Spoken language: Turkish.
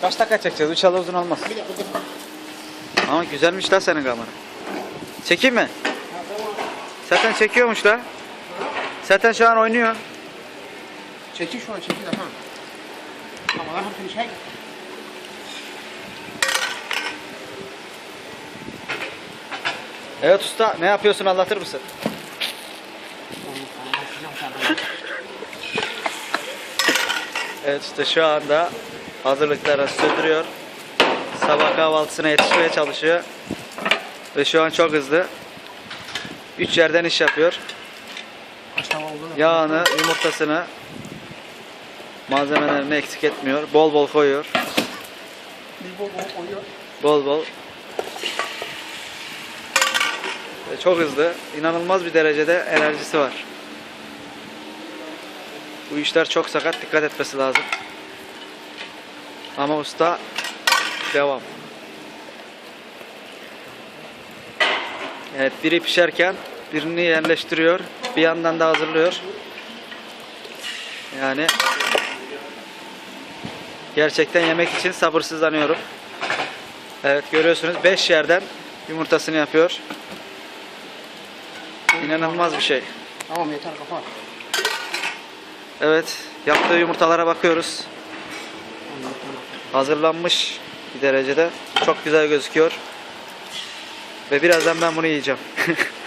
Kaç dakika çekeceğiz? İnşallah uzun olmaz. Ama güzelmiş la senin kamera. Çekeyim mi? Zaten çekiyormuş la. Zaten şu an oynuyor. Çekil şu an çekil ha. Ama lan hepsini çek. Evet usta ne yapıyorsun anlatır mısın? Evet usta şu anda hazırlıkları sürdürüyor. Sabah kahvaltısına yetişmeye çalışıyor. Ve şu an çok hızlı. Üç yerden iş yapıyor. Yağını, yumurtasını, malzemelerini eksik etmiyor. Bol bol koyuyor. Bol bol. Ve çok hızlı. inanılmaz bir derecede enerjisi var. Bu işler çok sakat. Dikkat etmesi lazım. Ama usta devam. Evet biri pişerken birini yerleştiriyor. Bir yandan da hazırlıyor. Yani gerçekten yemek için sabırsızlanıyorum. Evet görüyorsunuz 5 yerden yumurtasını yapıyor. İnanılmaz bir şey. Tamam yeter kapat. Evet yaptığı yumurtalara bakıyoruz. Hazırlanmış bir derecede. Çok güzel gözüküyor. Ve birazdan ben bunu yiyeceğim.